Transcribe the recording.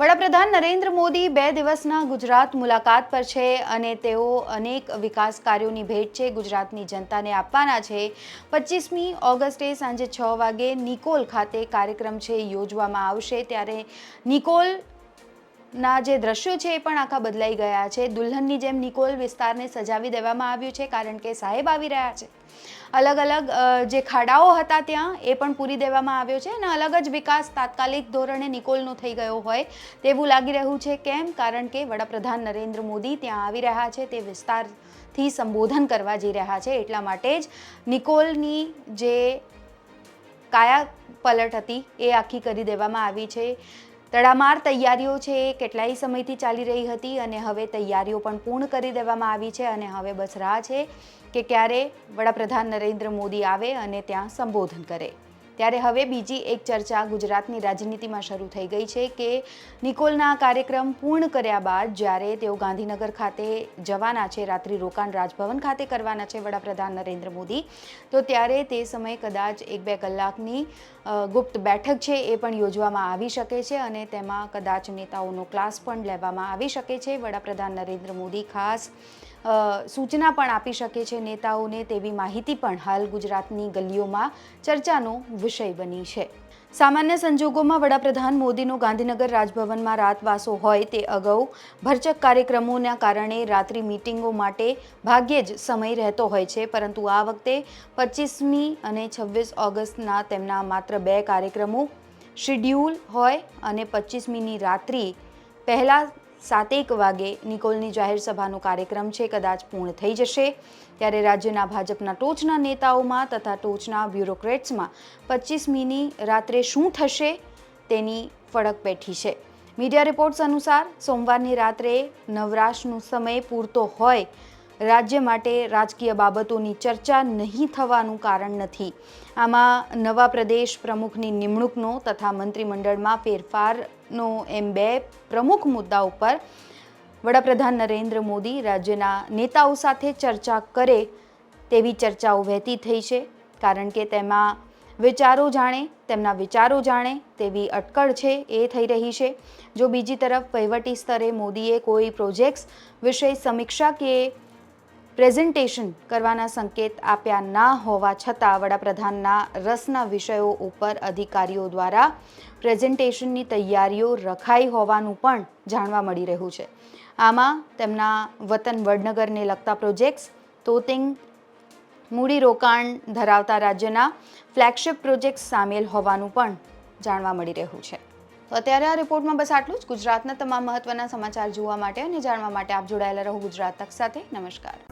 વડાપ્રધાન નરેન્દ્ર મોદી બે દિવસના ગુજરાત મુલાકાત પર છે અને તેઓ અનેક વિકાસ કાર્યોની ભેટ છે ગુજરાતની જનતાને આપવાના છે. પચીસમી ઓગસ્ટે સાંજે છ વાગે નિકોલ ખાતે કાર્યક્રમ છે, યોજવામાં આવશે. ત્યારે નિકોલ ના જે દ્રશ્યો છે એ પણ આખા બદલાઈ ગયા છે. દુલ્હનની જેમ નિકોલ વિસ્તારને સજાવી દેવામાં આવ્યું છે કારણ કે સાહેબ આવી રહ્યા છે. અલગ અલગ જે ખાડાઓ હતા ત્યાં એ પણ પૂરી દેવામાં આવ્યો છે અને અલગ જ વિકાસ તાત્કાલિક ધોરણે નિકોલનો થઈ ગયો હોય તેવું લાગી રહ્યું છે. કેમ? કારણ કે વડાપ્રધાન નરેન્દ્ર મોદી ત્યાં આવી રહ્યા છે, તે વિસ્તારથી સંબોધન કરવા જઈ રહ્યા છે. એટલા માટે જ નિકોલની જે કાયા પલટ હતી એ આખી કરી દેવામાં આવી છે. તડામાર તૈયારીઓ છે એ કેટલાય સમયથી ચાલી રહી હતી અને હવે તૈયારીઓ પણ પૂર્ણ કરી દેવામાં આવી છે અને હવે બસ રાહ છે કે ક્યારે વડાપ્રધાન નરેન્દ્ર મોદી આવે અને ત્યાં સંબોધન કરે. ત્યારે હવે બીજી એક ચર્ચા ગુજરાતની રાજનીતિમાં શરૂ થઈ ગઈ છે કે નિકોલના કાર્યક્રમ પૂર્ણ કર્યા બાદ જ્યારે તેઓ ગાંધીનગર ખાતે જવાના છે, રાત્રિ રોકાણ રાજભવન ખાતે કરવાના છે વડાપ્રધાન નરેન્દ્ર મોદી, તો ત્યારે તે સમયે કદાચ એક બે કલાકની ગુપ્ત બેઠક છે એ પણ યોજવામાં આવી શકે છે અને તેમાં કદાચ નેતાઓનો ક્લાસ પણ લેવામાં આવી શકે છે. વડાપ્રધાન નરેન્દ્ર મોદી ખાસ સૂચના પણ આપી શકે છે નેતાઓને તેવી માહિતી પણ હાલ ગુજરાતની ગલીઓમાં ચર્ચાનો વિષય બની છે. સામાન્ય સંજોગોમાં વડાપ્રધાન મોદીનો ગાંધીનગર રાજભવનમાં રાતવાસો હોય તે અગાઉ ભરચક કાર્યક્રમોના કારણે રાત્રિ મીટિંગો માટે ભાગ્યે જ સમય રહેતો હોય છે, પરંતુ આ વખતે પચીસમી અને છવ્વીસ ઓગસ્ટના તેમના માત્ર બે કાર્યક્રમો શિડ્યુલ હોય અને પચીસમીની રાત્રિ પહેલાં સાતેક વાગે નિકોલની જાહેર સભાનો કાર્યક્રમ છે, કદાચ પૂર્ણ થઈ જશે. ત્યારે રાજ્યના ભાજપના ટોચના નેતાઓમાં તથા ટોચના બ્યુરોક્રેટ્સમાં પચીસમીની રાત્રે શું થશે તેની ફડક બેઠી છે. મીડિયા રિપોર્ટ્સ અનુસાર, સોમવારની રાત્રે નવરાશનો સમય પૂરતો હોય રાજ્ય માટે રાજકીય બાબતોની ચર્ચા નહીં થવાનું કારણ નથી. આમાં નવા પ્રદેશ પ્રમુખની નિમણૂકનો તથા મંત્રીમંડળમાં ફેરફારનો એમ બે પ્રમુખ મુદ્દા ઉપર વડાપ્રધાન નરેન્દ્ર મોદી રાજ્યના નેતાઓ સાથે ચર્ચા કરે તેવી ચર્ચાઓ વહેતી થઈ છે, કારણ કે તેમાં વિચારો જાણે, તેમના વિચારો જાણે તેવી અટકળ છે એ થઈ રહી છે. જો બીજી તરફ વહીવટી સ્તરે મોદીએ કોઈ પ્રોજેક્ટ્સ વિશે સમીક્ષા કે પ્રેઝન્ટેશન કરવાના સંકેત આપ્યા ના હોવા છતાં વડાપ્રધાનના રસના વિષયો ઉપર અધિકારીઓ દ્વારા પ્રેઝન્ટેશનની તૈયારીઓ રખાઈ હોવાનું પણ જાણવા મળી રહ્યું છે. આમાં તેમના વતન વડનગરને લગતા પ્રોજેક્ટ્સ, તોતિંગ, મૂડીરોકાણ ધરાવતા રાજ્યના ફ્લેગશિપ પ્રોજેક્ટ્સ સામેલ હોવાનું પણ જાણવા મળી રહ્યું છે. તો અત્યારે આ રિપોર્ટમાં બસ આટલું જ. ગુજરાતના તમામ મહત્વના સમાચાર જોવા માટે અને જાણવા માટે આપ જોડાયેલા રહો ગુજરાત તક સાથે. નમસ્કાર.